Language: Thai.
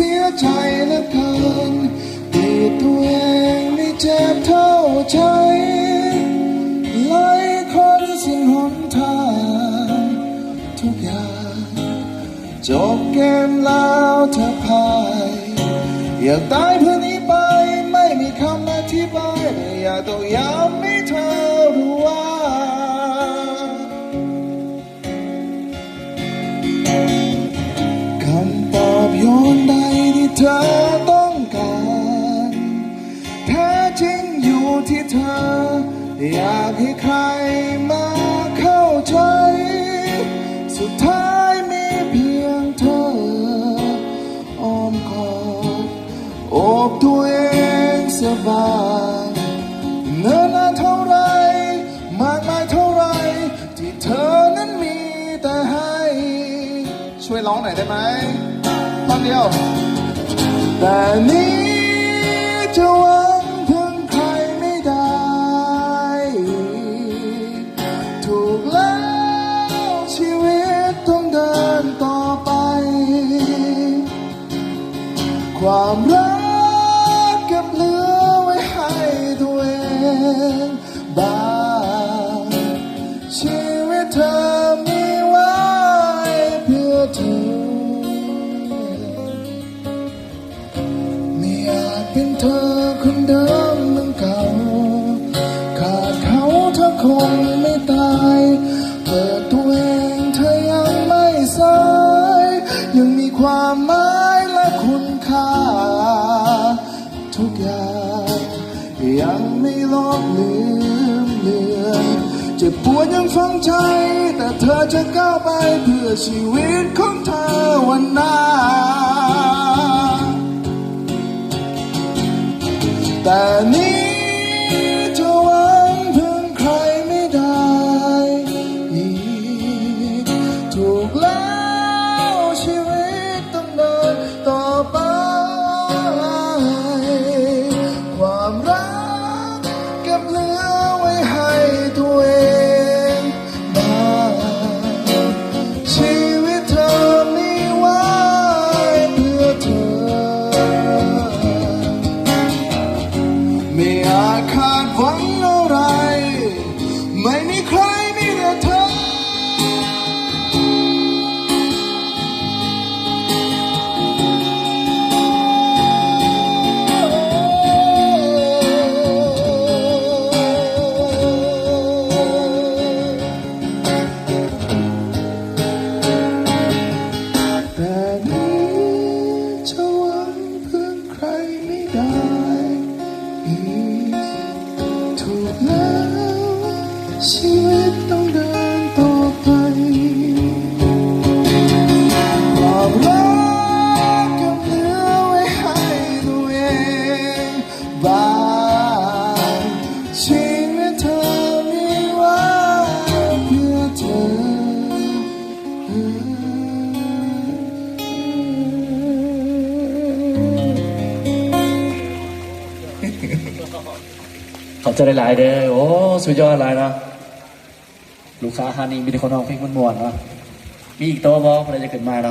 สียใจและกันที่ตัวเองไม่เจ็บเท่าใจหลายคนสิ้นหนทางทุกอย่างจบเกมแล้วเธอพายอยากตายเพื่อนี้ไปไม่มีคำอธิบายไม่อยากต้องย้ำไม่เธอ เธอต้องการ แท้จริงอยู่ที่เธอ อยากให้ใครมาเข้าใจ สุดท้ายมีเพียงเธออ้อมกอดโอบตัวเองสบายเนินนานเท่าไรมากมายเท่าไรที่เธอนั้นมีแต่ให้ ช่วยร้องหน่อยได้ไหมตอนเดียว แต่นี้จะหวังพึ่งใครไม่ได้ ถูกแล้วชีวิตต้องเดินต่อไป ความรัก เป็นเธอคนเดิมเหมือนเก่า ขาดเขาเธอคงไม่ตาย เปิดตัวเองเธอยังไม่สาย ยังมีความหมายและคุณค่า ทุกอย่างยังไม่ลบลืมเลือนเจ็บปวดยังฝังใจ แต่เธอจะก้าวไปเพื่อชีวิตของเธอวันหน้า แไม่ ขอบใจหลาย ๆ เด้อโอ้ สุดยอดหลายเนาะ ลูกค้าฮานี่มีแต่คนร้องเพลงมันมวนๆเนาะมีอีกโต๊ะบอสอะไรจะเกิดมาเรา